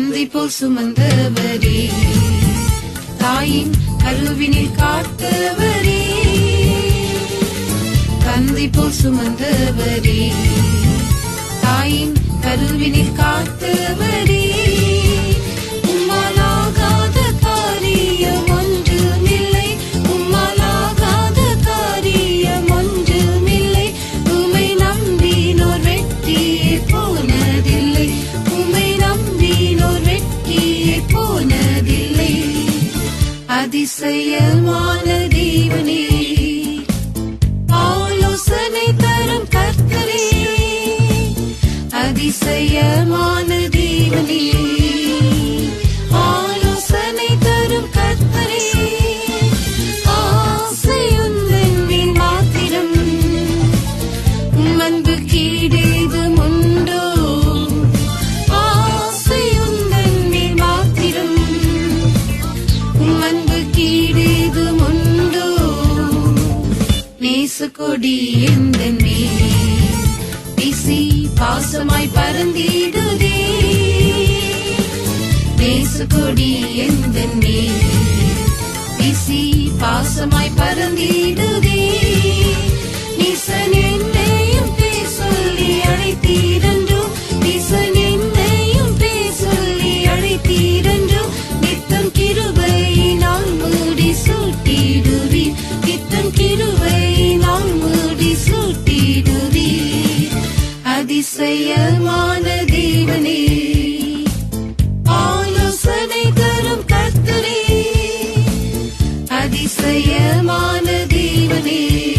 தந்தை போல் சுமந்தவரே. தாயின் கருவினில் காத்தவரே. தந்தை போல் சுமந்தவரே. தாயின் கருவினில் காத்து அதிசயமான தேவனே ஆலோசனை தரும் கர்த்தரே அதிசயமான தேவனே ஆலோசனை தரும் கர்த்தரே ஆசையுந்தன் மாத்திரம் உம்மன்பு கீடு கொடி எந்த வீசி பாசமாய் பறந்திடுதே கொடி எந்த வீசி பாசமாய் பறந்திடுதே அதிசயமான தேவனே. ஆலோசனை தரும் கத்தனே அதிசயமான தேவனே.